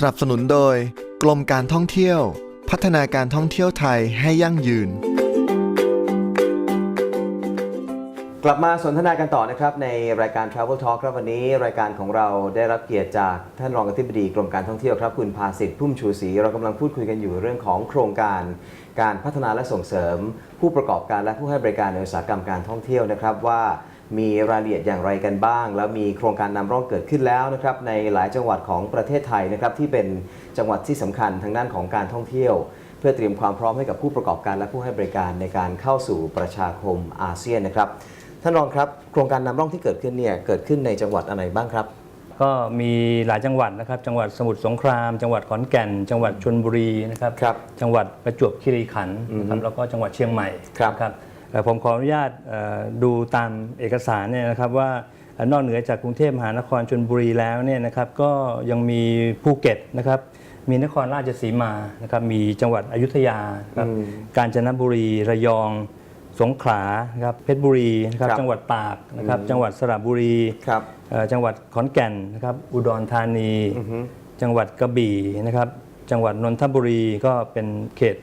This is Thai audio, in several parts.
สนับสนุนโดย กรมการท่องเที่ยว พัฒนาการท่องเที่ยวไทยให้ยั่งยืน กลับมาสนทนากันต่อนะครับ ในรายการ Travel Talk ครับวันนี้รายการของเราได้รับเกียรติจากท่านรองอธิบดีกรมการท่องเที่ยวครับคุณภาสิทธิ์พุ่มชูศรีเรากำลังพูดคุยกันอยู่เรื่องของโครงการ การพัฒนาและส่งเสริม ผู้ประกอบการและผู้ให้บริการในอุตสาหกรรมการท่องเที่ยวนะครับว่า มีรายละเอียดอย่างไรกันบ้าง แล้วมีโครงการนำร่องเกิดขึ้นแล้วนะครับในหลายจังหวัดของประเทศไทยนะครับที่เป็นจังหวัดที่สำคัญทางด้านของการท่องเที่ยว เพื่อเตรียมความพร้อมให้กับผู้ประกอบการและผู้ให้บริการในการเข้าสู่ประชาคมอาเซียนนะครับท่านรองครับโครงการนำร่องที่เกิดขึ้นเนี่ยเกิดขึ้นในจังหวัดอะไรบ้างครับ ก็มีหลายจังหวัดนะครับ จังหวัดสมุทรสงคราม จังหวัดขอนแก่น จังหวัดชลบุรีนะครับครับจังหวัดประจวบคีรีขันธ์นะครับแล้วก็จังหวัดเชียงใหม่ครับนะเอ่อ ผมขออนุญาตเอ่อดูตามเอกสารเนี่ยนะครับว่าเอ่อนอกเหนือจากกรุงเทพมหานครชลบุรีแล้วเนี่ยนะครับก็ยังมีภูเก็ตนะครับมีนครราชสีมานะครับมีจังหวัดอยุธยาครับกาญจนบุรีระยองสงขลานะครับเพชรบุรีนะครับครับจังหวัดตากนะครับจังหวัดสระบุรีครับเอ่อจังหวัดขอนแก่นนะครับอุดรธานี จังหวัดกระบี่นะครับจังหวัดนนทบุรีก็เป็นเขต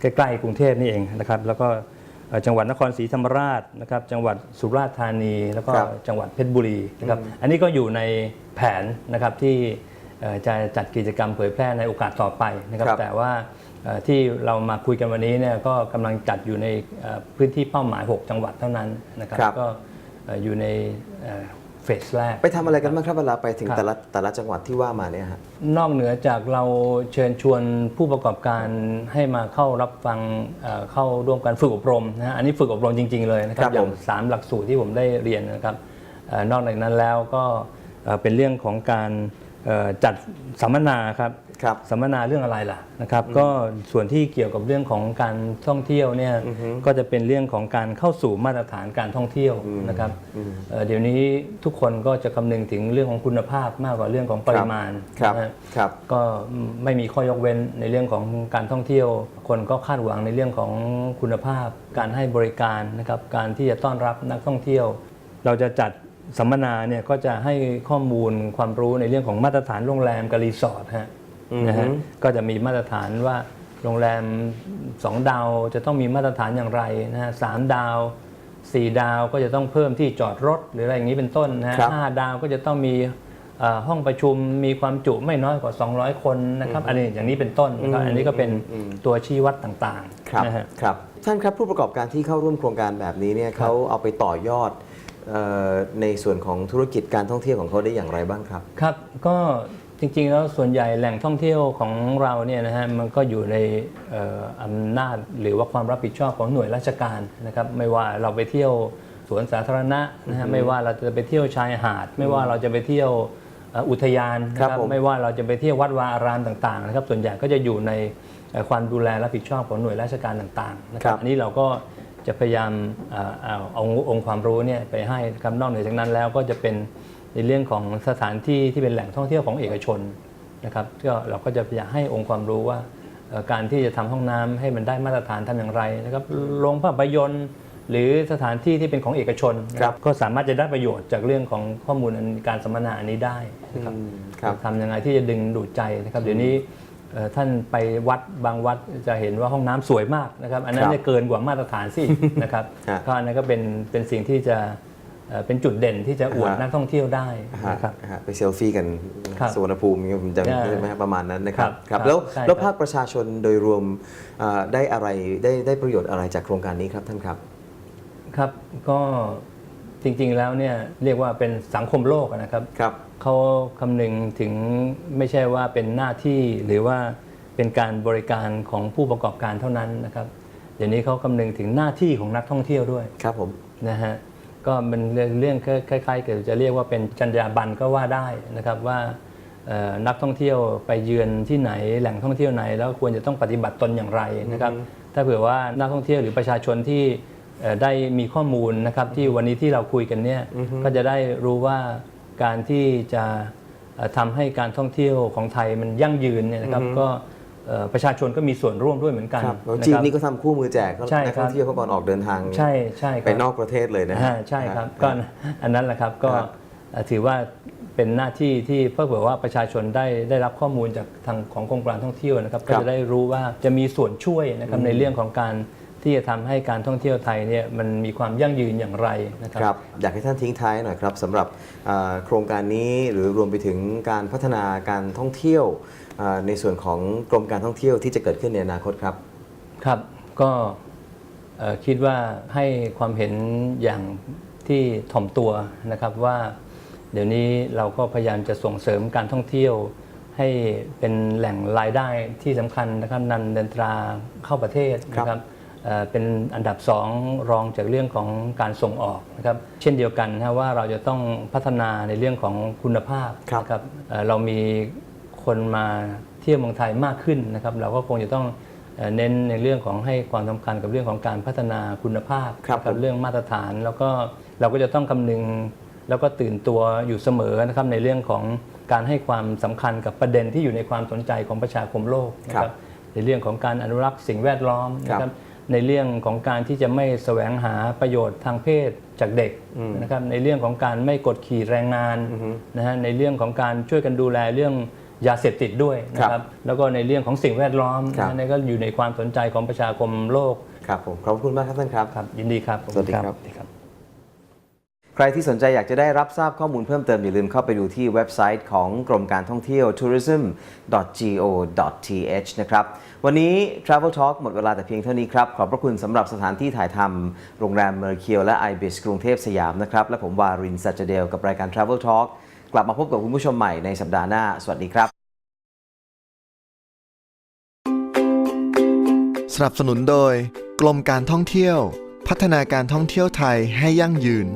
ใกล้ๆกรุงเทพนี่เองนะครับแล้วก็เอ่อ จังหวัดนครศรีธรรมราชนะครับจังหวัดสุราษฎร์ธานี แล้วก็ครับจังหวัดเพชรบุรีนะครับอันนี้ก็อยู่ในแผนนะครับที่เอ่อจะจัดกิจกรรมเผยแพร่ในโอกาสต่อไปนะครับครับ แต่ว่าเอ่อที่เรามาคุยกันวันนี้เนี่ยก็กำลังจัดอยู่ในเอ่อพื้นที่เป้าหมาย 6 จังหวัดเท่านั้นนะครับ ครับก็เอ่ออยู่ในเอ่อ เฟสแรก ไปทำอะไรกันบ้างครับเวลาไปถึงครับ แต่ละแต่ละจังหวัดที่ว่ามาเนี่ยฮะ นอกเหนือจากเราเชิญชวนผู้ประกอบการให้มาเข้ารับฟังเอ่อเข้าร่วมการฝึกอบรมนะฮะอันนี้ฝึกอบรมจริง ๆ เลยนะคครัรับบอย่าผงมสามหลักสูตรที่ผมได้เรียนนะครับเอ่อนอกจากนั้นแล้วก็เอ่อเป็นเรื่องของการเอ่อ จัดสัมมนาครับครับสัมมนาเรื่องอะไรล่ะนะครับ ก็ส่วนที่เกี่ยวกับเรื่องของการท่องเที่ยวเนี่ยก็จะเป็นเรื่องของการเข้าสู่มาตรฐานการท่องเที่ยวนะครับเอ่อเดี๋ยวนี้ทุกคนก็จะคำนึงถึงเรื่องของคุณภาพมากกว่าเรื่องของปริมาณครับนะฮะครับก็ไม่มีข้อยกเว้นในเรื่องของการท่องเที่ยว คนก็คาดหวังในเรื่องของคุณภาพ การให้บริการนะครับการที่จะต้อนรับนักท่องเที่ยว เราจะจัด สัมมนาเนี่ยก็จะให้ข้อมูลความรู้ในเรื่องของมาตรฐานโรงแรมกับรีสอร์ทฮะนะฮะก็จะมีมาตรฐานว่าโรงแรม 2 ดาวจะต้องมีมาตรฐานอย่างไรนะฮะสามดาว4ดาวก็จะต้องเพิ่มที่จอดรถหรืออะไรอย่างนี้เป็นต้นนะฮะครับห้าดาวก็จะต้องมีเอ่อห้องประชุมมีความจุไม่น้อยกว่า 200 คนนะครับอันนี้อย่างนี้เป็นต้นนะครับอันนี้ก็เป็นตัวชี้วัดต่างครับๆนะฮะครับท่านครับผู้ประกอบการที่เข้าร่วมโครงการแบบนี้เนี่ยเขาเอาไปต่อยอดเอ่อ ในส่วนของธุรกิจการท่องเที่ยวของเขาได้อย่างไรบ้างครับ ครับ ก็จริงๆแล้วส่วนใหญ่แหล่งท่องเที่ยวของเราเนี่ยนะฮะมันก็อยู่ในเอ่ออำนาจหรือว่าความรับผิดชอบของหน่วยราชการนะครับไม่ว่าเราไปเที่ยวสวนสาธารณะนะฮะไม่ว่าเราจะไปเที่ยวชายหาด ไม่ว่าเราจะไปเที่ยวเอ่ออุทยานนะคครัรับบผมไม่ว่าเราจะไปเที่ยววัดวาอารามต่างๆนะครับส่วนใหญ่ก็จะอยู่ในเอ่อความดูแลรับผิดชอบของหน่วยราชการต่างๆนะคครัรับบอันนี้เราก็ จะพยายามเอ่อเอาเอาองค์ความรู้เนี่ยไปให้นะครับนอกเหนือจากนั้นแล้วก็จะเป็นในเรื่องของสถานที่ที่เป็นแหล่งท่องเที่ยวของเอกชนนะครับก็เราก็จะอยากให้องค์ความรู้ว่าเอ่อการที่จะทำห้องน้ำให้มันได้มาตรฐานทำอย่างไรนะครับโรงภาพยนตร์หรือสถานที่ที่เป็นของเอกชนนะครับก็สามารถจะได้ประโยชน์จากเรื่องของข้อมูลอันการสัมมนาอันนี้ได้นะครับอืมครับทำยังไงที่จะดึงดูดใจนะครับเดี๋ยวนี้เอ่อ ท่านไปวัดบางวัดจะเห็นว่าห้องน้ำสวยมากนะครับ อันนั้คนรับเนี่ยเกินกว่ามาตรฐานสินะครับฮะก็อันนั้นก็เป็นเป็นสิ่งที่จะเอ่อเป็นจุดเด่นที่จะอวดฮะนักท่องเที่ยวได้ฮะนะครับฮะไปเซลฟี่กันครับสวนภูมิผมจำใช่ได้ไหมฮะประมาณนั้นนะครับครับแล้วใช่แล้วครับภาคประชาชนโดยรวมเอ่อได้อะไรได้ได้ประโยชน์อะไรจากโครงการนี้ครับท่านครับ ครับก็ จริงๆแล้วเนี่ยเรียกว่าเป็นสังคมโลกอะนะครับครับเขาคำนึงถึงไม่ใช่ว่าเป็นหน้าที่หรือว่าเป็นการบริการของผู้ประกอบการเท่านั้นนะครับเดี๋ยวนี้เขาคำนึงถึงหน้าที่ของนักท่องเที่ยวด้วยครับผมนะฮะก็มันเรื่องคล้ายๆกับจะเรียกว่าเป็นจรรยาบรรณก็ว่าได้นะครับว่าเอ่อนักท่องเที่ยวไปเยือนที่ไหนแหล่งท่องเที่ยวไหน แล้วควรจะต้องปฏิบัติตนอย่างไรนะครับ ถ้าเผื่อว่านักท่องเที่ยวหรือประชาชนที่เอ่อ ได้มีข้อมูลนะครับที่วันนี้ที่เราคุยกันเนี่ยก็จะได้รู้ว่าการที่จะเอ่อทำให้การท่องเที่ยวของไทยมันยั่งยืนเนี่ยนะครับก็เอ่อประชาชนก็มีส่วนร่วมด้วยเหมือนกันครับแล้วนะจีนครับนี่ก็ทำคู่มือแจกใช่นักครับท่องเที่ยวเขาก่อนออกเดินทางใช่ใช่ครับไปนอกประเทศเลยนะฮะอ่าใช่ครับก็อันนั้นแหละครับก็ครับเอ่อถือว่าเป็นหน้าที่ที่เพื่อเผื่อว่าประชาชนได้ได้รับข้อมูลจากทางของกรมการท่องเที่ยวนะครับ ก็จะได้รู้ว่าจะมีส่วนช่วยนะครับในเรื่องของการ ที่จะทำให้การท่องเที่ยวไทยเนี่ยมันมีความยั่งยืนอย่างไรนะครับครับอยากให้ท่านทิ้งท้ายหน่อยครับสำหรับเอ่อโครงการนี้หรือรวมไปถึงการพัฒนาการท่องเที่ยวเอ่อในส่วนของกรมการท่องเที่ยวที่จะเกิดขึ้นในอนาคตครับ ครับก็เอ่อคิดว่าให้ความเห็นอย่างที่ถ่อมตัวนะครับว่า เดี๋ยวนี้เราก็พยายามจะส่งเสริมการท่องเที่ยว ให้เป็นแหล่งรายได้ที่สำคัญนะครับนันเดินตราเข้าประเทศนะครับเอ่อ เป็นอันดับสองรองจากเรื่องของการส่งออกนะครับเช่นเดียวกันนะว่าเราจะต้องพัฒนาในเรื่องของคุณภาพครับนะครับเอ่อเรามีคนมาเที่ยวเมืองไทยมากขึ้นนะครับ เราก็คงจะต้องเอ่อเน้นในเรื่องของให้ความสำคัญกับเรื่องของการพัฒนาคุณภาพครับกับผมเรื่องมาตรฐาน แล้วก็เราก็จะต้องคำนึงแล้วก็ตื่นตัวอยู่เสมอนะครับในเรื่องของการให้ความสำคัญกับประเด็นที่อยู่ในความสนใจของประชาคมโลกนะคครัรับบในเรื่องของการอนุรักษ์สิ่งแวดล้อมนะคครัรับบ ในเรื่องของการที่จะไม่แสวงหาประโยชน์ทางเพศจากเด็กนะครับในเรื่องของการไม่กดขี่แรงงานนะฮะในเรื่องของการช่วยกันดูแลเรื่องยาเสพติดด้วยนะคครัรับบแล้วก็ในเรื่องของสิ่งแวดล้อมครับนะนั่นก็อยู่ในความสนใจของประชาคมโลกครับผมขอบคุณมากครับท่านครับครับยินดีครับสวัสดีครับสวัสดีครับ ใครที่สนใจอยากจะได้รับทราบข้อมูลเพิ่มเติม อย่าลืมเข้าไปดูที่เว็บไซต์ของกรมการท่องเที่ยว tourism.go.th นะครับ วันนี้ Travel Talk หมดเวลาแต่เพียงเท่านี้ครับ ขอบพระคุณสำหรับสถานที่ถ่ายทำโรงแรมเมอร์เคียวและ ibis กรุงเทพสยามนะครับ และผมวารินสัจเดลกับรายการ Travel Talk กลับมาพบกับคุณผู้ชมใหม่ในสัปดาห์หน้า สวัสดีครับ สนับสนุนโดย กรมการท่องเที่ยว พัฒนาการท่องเที่ยวไทยให้ยั่งยืน